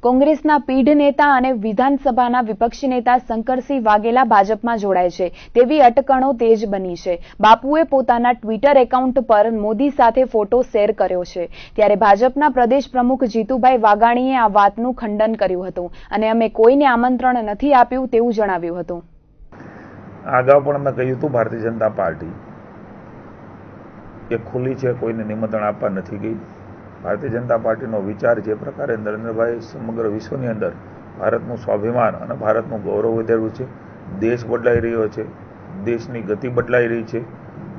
કોંગ્રેસના પીઢ નેતા અને વિધાનસભાના વિપક્ષી નેતા શંકરસિંહ વાઘેલા ભાજપમાં જોડાય છે. તેવી અટકણો તેજ બની છે. બાપુએ પોતાના ટ્વિટર એકાઉન્ટ પર મોદી સાથે ફોટો શેર કર્યો છે. ત્યારે ભાજપના પ્રદેશ પ્રમુખ જીતુભાઈ વાઘાણીએ આ વાતનું ખંડન કર્યું હતું અને અમે કોઈને આમંત્રણ નથી આપ્યું તેવું જણાવ્યું હતું. અગાઉ પણ મેં કહ્યું હતું, ભારતીય જનતા પાર્ટી. એ ખુલ્લી છે, કોઈને નિમંત્રણ આપવા નથી ગઈ. ભારતીય જનતા પાર્ટીનો વિચાર જે પ્રકારે નરેન્દ્રભાઈ સમગ્ર વિશ્વની અંદર ભારતનું સ્વાભિમાન અને ભારતનું ગૌરવ વધાર્યું છે, દેશ બદલાઈ રહ્યો છે, દેશની ગતિ બદલાઈ રહી છે,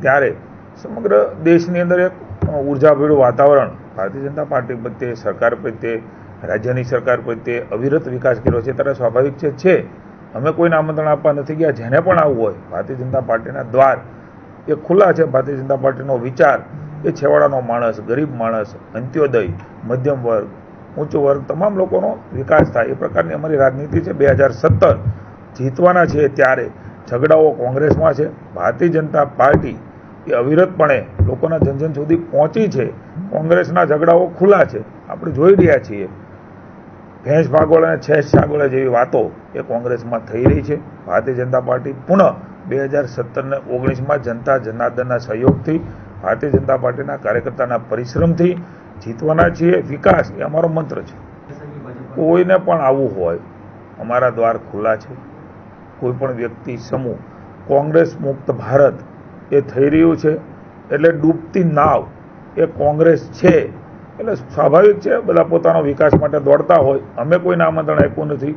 ત્યારે સમગ્ર દેશની અંદર એક ઉર્જાભર્યું વાતાવરણ ભારતીય જનતા પાર્ટી પ્રત્યે, સરકાર પ્રત્યે, રાજ્યની સરકાર પ્રત્યે અવિરત વિકાસ કર્યો છે, ત્યારે સ્વાભાવિક છે છે, અમે કોઈને આમંત્રણ આપવા નથી ગયા, જેને પણ આવવું હોય, ભારતીય જનતા પાર્ટીના દ્વાર એ ખુલ્લા છે, ભારતીય જનતા પાર્ટીનો વિચાર એ છેવાડાનો માણસ, ગરીબ માણસ, અંત્યોદય, મધ્યમ વર્ગ, ઊંચો વર્ગ, તમામ લોકોનો વિકાસ થાય. એ પ્રકારની અમારી રાજનીતિ છે. બે હજાર સત્તર જીતવાના છે ત્યારે ઝઘડાઓ કોંગ્રેસમાં છે. ભારતીય જનતા પાર્ટી એ અવિરતપણે લોકોના જનજન સુધી પહોંચી છે. કોંગ્રેસના ઝઘડાઓ ખુલ્લા છે. આપણે જોઈ રહ્યા છીએ. ભેંસ ભાગોળ અને છેસ છાગોળ જેવી વાતો એ કોંગ્રેસમાં થઈ રહી છે. ભારતીય જનતા પાર્ટી પુનઃ બે હજાર સત્તરને ઓગણીસમાં જનતા જનાર્દનના સહયોગથી ભારતીય જનતા પાર્ટીના કાર્યકર્તાના પરિશ્રમથી જીતવાના છીએ. વિકાસ એ અમારો મંત્ર છે. કોઈને પણ આવવું હોય, અમારા દ્વાર ખુલ્લા છે. કોઈ પણ વ્યક્તિ સમૂહ, કોંગ્રેસ મુક્ત ભારત એ થઈ રહ્યું છે, એટલે ડૂબતી નાવ એ કોંગ્રેસ છે. એટલે સ્વાભાવિક છે, બધા પોતાનો વિકાસ માટે દોડતા હોય. અમે કોઈને આમંત્રણ આપ્યું નથી,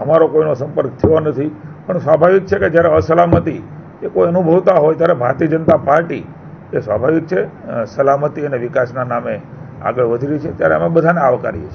અમારો કોઈનો સંપર્ક થયો નથી. પણ સ્વાભાવિક છે કે જ્યારે અસલામતી એ કોઈ અનુભવતા હોય, ત્યારે ભારતીય જનતા પાર્ટી એ સ્વાભાવિક છે. સલામતી અને વિકાસના નામે આગળ વધી રહી છે. ત્યારે અમે બધાને આવકારીએ છીએ.